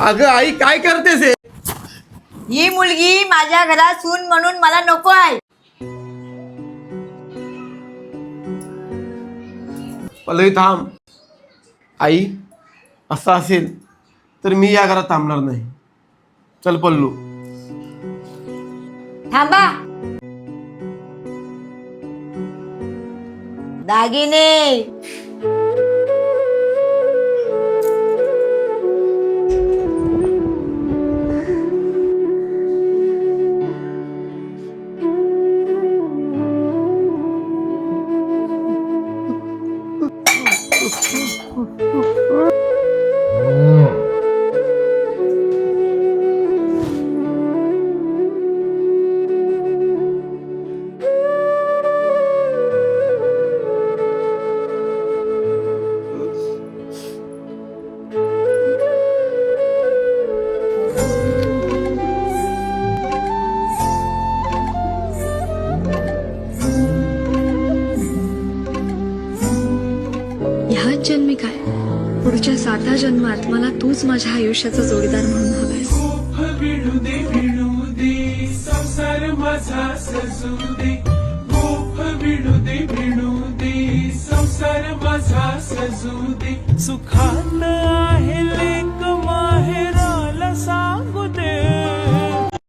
अगं आई काय करतेस हे? ही मुलगी माझ्या घरात सून म्हणून मला नको आहे. पल्लवी थांब. आई असं असेल तर मी या घरात थांबणार नाही. चल पल्लू. थांबा. दागिने. 嗯嗯嗯嗯 ह्याच जन्मी काय पुढच्या साता जन्मात मला तूच माझ्या आयुष्याचा जोडीदार म्हणून हवायस. सुखान आहे